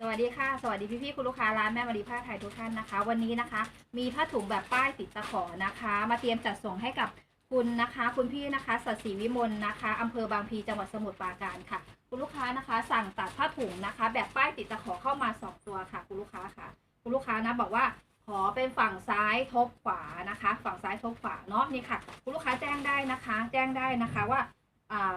สวัสดีค่ะ สวัสดีพี่ๆคุณลูกค้าร้านแม่มารีผ้าไทยทุกท่านนะคะ วันนี้นะคะ มีผ้าถุงแบบป้ายติดตะขอนะคะ มาเตรียมจัดส่งให้กับคุณนะคะ คุณพี่นะคะสัตศรีวิมลนะคะอำเภอบางพลีจังหวัดสมุทรปราการค่ะ คุณลูกค้านะคะ สั่งตัดผ้าถุงนะคะ แบบป้ายติดตะขอเข้ามาสองตัวค่ะ คุณลูกค้าค่ะ คุณลูกค้านะบอกว่าขอเป็นฝั่งซ้ายทบขวานะคะ ฝั่งซ้ายทบขวาเนาะนี่ค่ะ คุณลูกค้าแจ้งได้นะคะ แจ้งได้นะคะว่า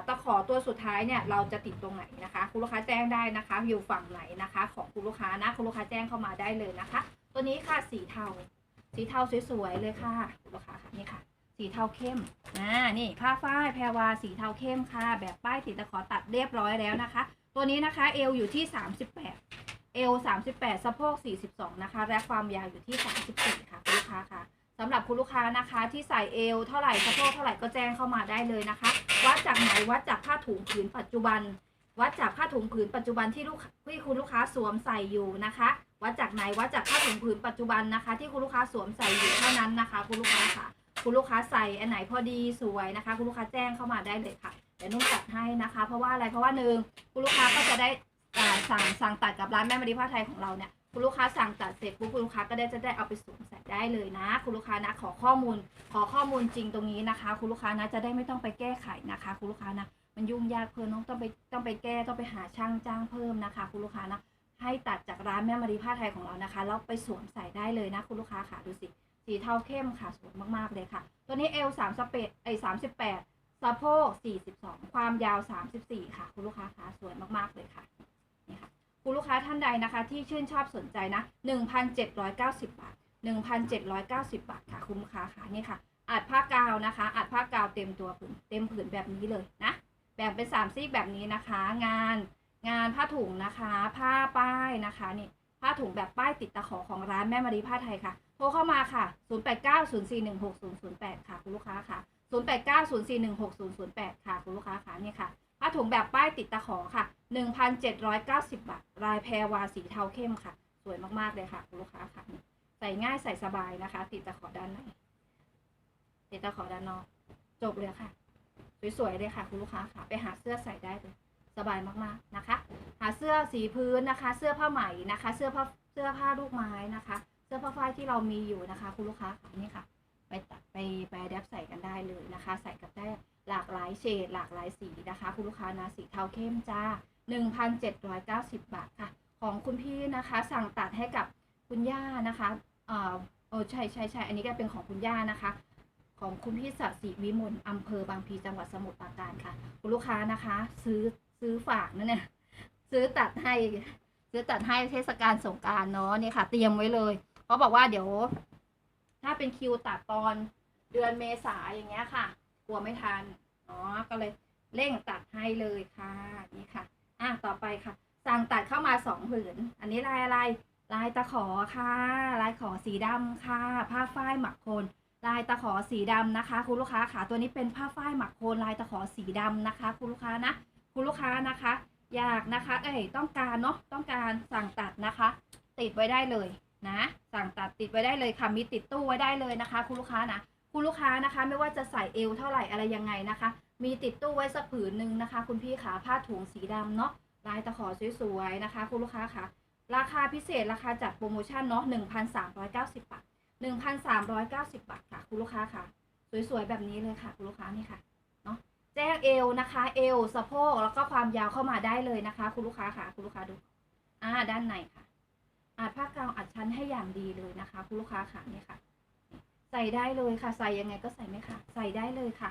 ตะขอตัวสุดท้ายเนี่ยเราจะติดตรงไหนนะคะคุณลูกค้าแจ้งได้นะคะอยู่ฝั่งไหนนะคะ ของคุณลูกค้านะคุณลูกค้าแจ้งเข้ามาได้เลยนะคะ ตัวนี้ค่ะสีเทา สีเทาสวยๆเลยค่ะคุณลูกค้าค่ะนี่ค่ะ สีเทาเข้มอ่านี่ผ้าฝ้ายแพรวาสีเทาเข้มค่ะ แบบป้ายติดตะขอตัดเรียบร้อยแล้วนะคะ ตัวนี้นะคะเอวอยู่ที่ 38เอว38สะโพก42นะคะและความยาวอยู่ที่34ค่ะคุณลูกค้าค่ะ สำหรับคุณลูกค้านะคะ ที่ใส่เอวเท่าไหร่สะโพกเท่าไหร่ก็แจ้งเข้ามาได้เลยนะคะ วัดจากไหนวัดจากผ้าถุงผืนปัจจุบัน วัดจากผ้าถุงผืนปัจจุบันที่ลูกที่คุณลูกค้าสวมใส่อยู่นะคะ วัดจากไหนวัดจากผ้าถุงผืนปัจจุบันนะคะ ที่คุณลูกค้าสวมใส่อยู่เท่านั้นนะคะ คุณลูกค้าค่ะ คุณลูกค้าใส่อันไหนพอดีสวยนะคะ คุณลูกค้าแจ้งเข้ามาได้เลยค่ะเดี๋ยวนุ่นจัดให้นะคะ เพราะว่าอะไรเพราะว่าหนึ่งคุณลูกค้าก็จะได้สั่งสั่งตัดกับร้านแม่มารีผ้าไทยของเราเนี่ย คุณลูกค้าสั่งตัดเสร็จปุ๊บคุณลูกค้าก็ได้จะได้เอาไปสวมใส่ได้เลยนะ คุณลูกค้านะขอข้อมูล ขอข้อมูลจริงตรงนี้นะคะ คุณลูกค้านะจะได้ไม่ต้องไปแก้ไขนะคะ คุณลูกค้านะมันยุ่งยากเพิ่มน้องต้องไปต้องไปแก้ต้องไปหาช่างจ้างเพิ่มนะคะ คุณลูกค้านะให้ตัดจากร้านแม่มารีผ้าไทยของเรานะคะแล้วไปสวมใส่ได้เลยนะ คุณลูกค้าค่ะดูสิสีเทาเข้มค่ะสวยมากๆเลยค่ะ ตัวนี้เอลสามสเปดไอสามสิบแปดสะโพกสี่สิบสองความยาวสามสิบสี่ค่ะ คุณลูกค้าค่ะสวยมากๆเลยค่ะ กค้าท่านใดนะคะที่ชื่นชอบสนใจนะหนึ่งพันเจ็ดร้อยเก้าสิบบาทหนึ่งพันเจ็ดร้อยเก้าสิบบาทค่ะคุณลูกค้าค่ะนี่ค่ะอัดผ้ากาวนะคะ อัดผ้ากาวเต็มตัวผืนเต็มผืนแบบนี้เลยนะแบ่งเป็นสามซีกแบบนี้นะคะ งานงานผ้าถุงนะคะ ผ้าป้ายนะคะนี่ผ้าถุงแบบป้ายติดตะขอของร้านแม่มารีผ้าไทยค่ะโทรเข้ามาค่ะ 0890416008 ค่ะคุณลูกค้าค่ะ 0890416008 ค่ะคุณลูกค้าค่ะนี่ค่ะผ้าถุงแบบป้ายติดตะขอค่ะ 1,790 บาท ลายแพรวาสีเทาเข้มค่ะ สวยมากๆเลยค่ะคุณลูกค้าค่ะ ใส่ง่ายใส่สบายนะคะ ติดตะขอด้านในติดตะขอด้านนอก จบเลยค่ะ สวยๆเลยค่ะ คุณลูกค้าค่ะ ไปหาเสื้อใส่ได้เลย สบายมากๆนะคะ หาเสื้อสีพื้นนะคะ เสื้อผ้าไหมนะคะ เสื้อผ้าเสื้อผ้าลูกไม้นะคะ เสื้อผ้าฝ้ายที่เรามีอยู่นะคะ คุณลูกค้าค่ะนี่ค่ะ ไปไปไปแดบใส่กันได้เลยนะคะ ใส่กับได้หลากหลายเฉดหลากหลายสีนะคะ คุณลูกค้านะสีเทาเข้มจ้า 1,790 บาทค่ะ ของคุณพี่นะคะสั่งตัดให้กับคุณย่านะคะเอ่อโอ้ใช่ใช่ใช่อันนี้ก็เป็นของคุณย่านะคะ ของคุณพี่สัสิวิมลอำเภอบางพีจังหวัดสมุทรปราการค่ะ คุณลูกค้านะคะ ซื้อซื้อฝากนะเนี่ยซื้อตัดให้ซื้อตัดให้เทศกาลสงการเนาะนี่ค่ะ เตรียมไว้เลยเพราะบอกว่าเดี๋ยว ถ้าเป็นคิวตัดตอนเดือนเมษาอย่างเงี้ยค่ะ กลัวไม่ทันอ๋อก็เลยเร่งตัดให้เลยค่ะนี่ค่ะ อะต่อไปค่ะ สั่งตัดเข้ามาสองผืน อันนี้ลายอะไร ลายตะขอค่ะ ลายขอสีดำค่ะ ผ้าฝ้ายหมักโคน ลายตะขอสีดำนะคะ คุณลูกค้าค่ะตัวนี้เป็นผ้าฝ้ายหมักโคนลายตะขอสีดำนะคะ คุณลูกค้านะคุณลูกค้านะคะ อยากนะคะ เอ้ยต้องการเนาะต้องการสั่งตัดนะคะ ติดไว้ได้เลยนะ สั่งตัดติดไว้ได้เลยค่ะมีติดตู้ไว้ได้เลยนะคะ คุณลูกค้านะคุณลูกค้านะคะ ไม่ว่าจะใส่เอวเท่าไหร่อะไรยังไงนะคะ มีติดตู้ไว้สักผืนหนึ่งนะคะ คุณพี่ขาผ้าถุงสีดำเนาะลายตะขอสวยๆนะคะ คุณลูกค้าค่ะ ราคาพิเศษราคาจัดโปรโมชั่นเนาะหนึ่งพันสามร้อยเก้าสิบบาทหนึ่งพันสามร้อยเก้าสิบบาทค่ะ คุณลูกค้าค่ะ สวยๆแบบนี้เลยค่ะ คุณลูกค้านี่ค่ะเนาะแจ้งเอวนะคะ เอวสะโพกแล้วก็ความยาวเข้ามาได้เลยนะคะ คุณลูกค้าค่ะ คุณลูกค้าดูอ่าด้านในค่ะอัดผ้ากาวอัดชั้นให้อย่างดีเลยนะคะ คุณลูกค้าค่ะนี่ค่ะ ใส่ได้เลยค่ะ ใส่ยังไงก็ใส่ไม่ค่ะ ใส่ได้เลยค่ะ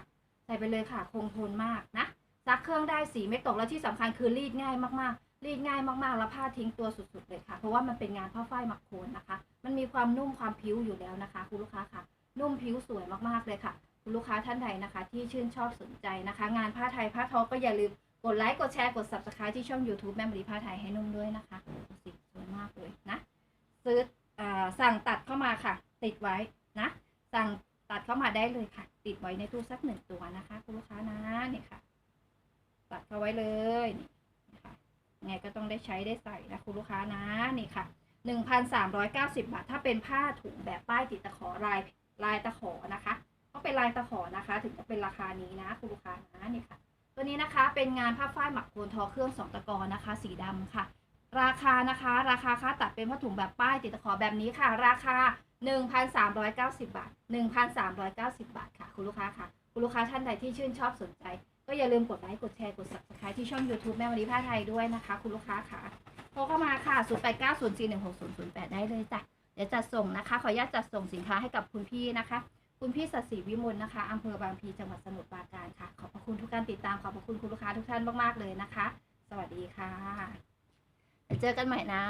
ส่ไปเลยค่ะคงทนมากนะซักเครื่องได้สีไม่ตกแล้วที่สำคัญคือรีดง่ายมากๆ รีดง่ายมากๆ แล้วผ้าทิ้งตัวสุดๆเลยค่ะ เพราะว่ามันเป็นงานผ้าฝ้ายหมักโคนนะคะ มันมีความนุ่มความผิวอยู่แล้วนะคะ คุณลูกค้าค่ะ นุ่มผิวสวยมากๆเลยค่ะ คุณลูกค้าท่านใดนะคะ ที่ชื่นชอบสนใจนะคะ งานผ้าไทยผ้าทอก็อย่าลืมกดไลค์กดแชร์กด subscribe ที่ช่อง YouTube แม่มรีผ้าไทยให้นุ่มด้วยนะคะสิสวยมากเลยนะซื้ออสั่งตัดเข้ามาค่ะ ติดไว้นะ สั่ง ตัดเข้ามาได้เลยค่ะ ติดไว้ในตู้สักหนึ่งตัวนะคะคุณลูกค้านะนี่ค่ะ ตัดเข้าไว้เลยนี่นะคะไงก็ต้องได้ใช้ได้ใส่นะคุณลูกค้านะนี่ค่ะหนึ่งพันสามร้อยเก้าสิบาท ถ้าเป็นผ้าถุงแบบป้ายติดตะขอลายลายตะขอนะคะต้องเป็นลายตะขอนะคะ ถึงจะเป็นราคานี้นะคุณลูกค้านะนี่ค่ะ ตัวนี้นะคะเป็นงานผ้าฝ้ายหมักโคนทอเครื่องสองตะกอนะคะ สีดำค่ะ ราคานะคะ ราคาค่าตัดเป็นผ้าถุงแบบป้ายติดตะขอแบบนี้ค่ะ ราคา 1,390 บาท 1,390 บาทค่ะ คุณลูกค้าค่ะ คุณลูกค้าท่านใดที่ชื่นชอบสนใจ ก็อย่าลืมกดไลค์กดแชร์กด subscribe ที่ช่อง YouTube แม่วันนี้ผ้าไทยด้วยนะคะ คุณลูกค้าค่ะโทรเข้ามาค่ะ 0890416008 ได้เลยจ้ะเดี๋ยวจัดส่งนะคะ ขออนุญาตจัดส่งสินค้าให้กับคุณพี่นะคะ คุณพี่สัศรีวิมลนะคะอำเภอบางพีจังหวัดสมุทรปราการค่ะ ขอบพระคุณทุกการติดตามขอบพระคุณคุณลูกค้าทุกท่านมากๆเลยนะคะ สวัสดีค่ะเจอกันใหม่นะ